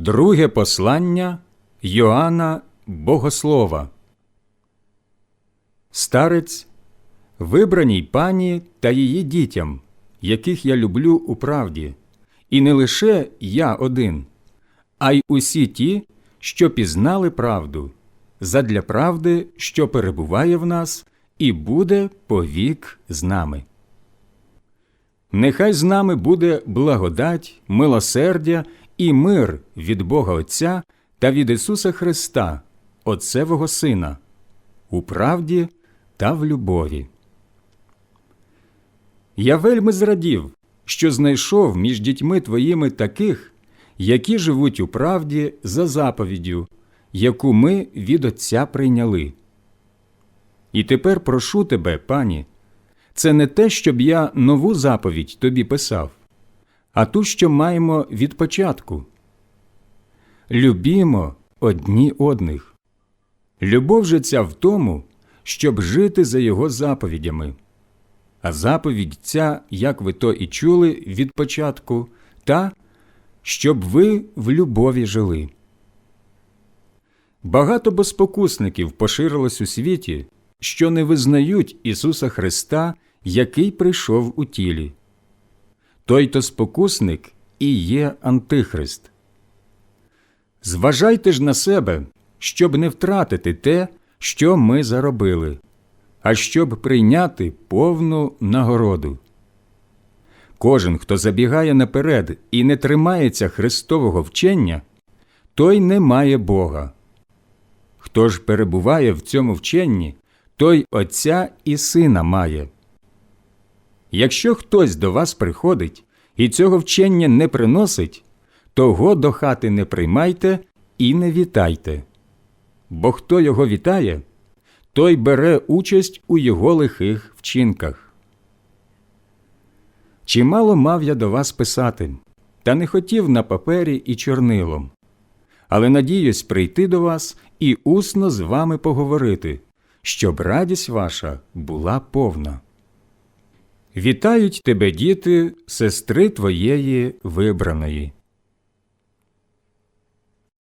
Друге послання Йоанна Богослова. Старець, вибраній пані та її дітям, яких я люблю у правді, і не лише я один, а й усі ті, що пізнали правду, задля правди, що перебуває в нас і буде повік з нами. Нехай з нами буде благодать, милосердя і мир від Бога Отця та від Ісуса Христа, Отцевого Сина, у правді та в любові. Я вельми зрадів, що знайшов між дітьми твоїми таких, які живуть у правді за заповіддю, яку ми від Отця прийняли. І тепер прошу тебе, пані, це не те, щоб я нову заповідь тобі писав, а ту, що маємо від початку. Любімо одні одних. Любов же ця в тому, щоб жити за його заповідями. А заповідь ця, як ви то і чули від початку, та, щоб ви в любові жили. Багато безпокусників поширилось у світі, що не визнають Ісуса Христа, який прийшов у тілі. Той то спокусник і є Антихрист. Зважайте ж на себе, щоб не втратити те, що ми заробили, а щоб прийняти повну нагороду. Кожен, хто забігає наперед і не тримається Христового вчення, той не має Бога. Хто ж перебуває в цьому вченні, той Отця і Сина має. Якщо хтось до вас приходить і цього вчення не приносить, того до хати не приймайте і не вітайте. Бо хто його вітає, той бере участь у його лихих вчинках. Чимало мав я до вас писати, та не хотів на папері і чорнилом, але надіюсь прийти до вас і усно з вами поговорити, щоб радість ваша була повна. Вітають тебе, діти, сестри твоєї вибраної.